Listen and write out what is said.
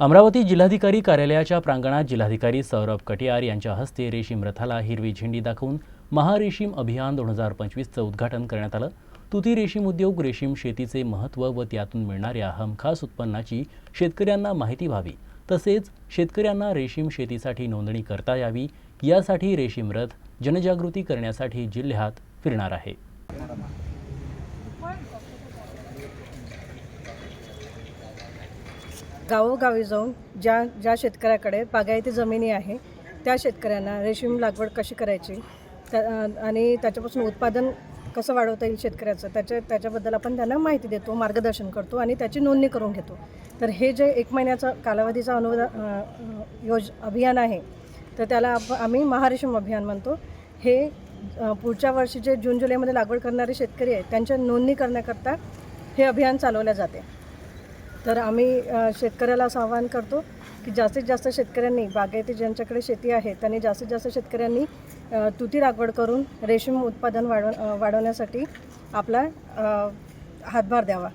अमरावती जिल्हाधिकारी कार्यालयाच्या प्रांगणात जिल्हाधिकारी सौरभ कटियार यांच्या हस्ते रेशीम रथाला हिरवी झेंडी दाखवून महारेशीम अभियान दोन हजार पंचवीसचं उद्घाटन करण्यात आलं. तुती रेशीम उद्योग रेशीम शेतीचे महत्त्व व त्यातून मिळणाऱ्या हमखास उत्पन्नाची शेतकऱ्यांना माहिती व्हावी. तसेच शेतकऱ्यांना रेशीम शेतीसाठी नोंदणी करता यावी. यासाठी रेशीम रथ जनजागृती करण्यासाठी जिल्ह्यात फिरणार आहे. गावोगावी जाऊन ज्या ज्या शेतकऱ्याकडे बागायती जमिनी आहे त्या शेतकऱ्यांना रेशीम लागवड कशी करायची? त्या आणि त्याच्यापासून उत्पादन कसं वाढवता येईल शेतकऱ्याचं? त्याच्या त्याच्याबद्दल आपण त्यांना माहिती देतो मार्गदर्शन करतो आणि त्याची नोंदणी करून घेतो. तर हे जे एक महिन्याचा कालावधीचा अनुदा योज अभियान आहे तर त्याला आप आम्ही महारेशीम अभियान म्हणतो. हे पुढच्या वर्षी जे जून जुलैमध्ये लागवड करणारे शेतकरी आहेत त्यांच्या नोंदणी करण्याकरता हे अभियान चालवल्या जाते. तर आम्ही शेतकऱ्याला असं आवाहन करतो की जास्तीत जास्त शेतकऱ्यांनी बागायती ज्यांच्याकडे शेती आहे त्यांनी जास्तीत जास्त शेतकऱ्यांनी तुती लागवड करून रेशीम उत्पादन वाढव वाढवण्यासाठी आपला हातभार द्यावा.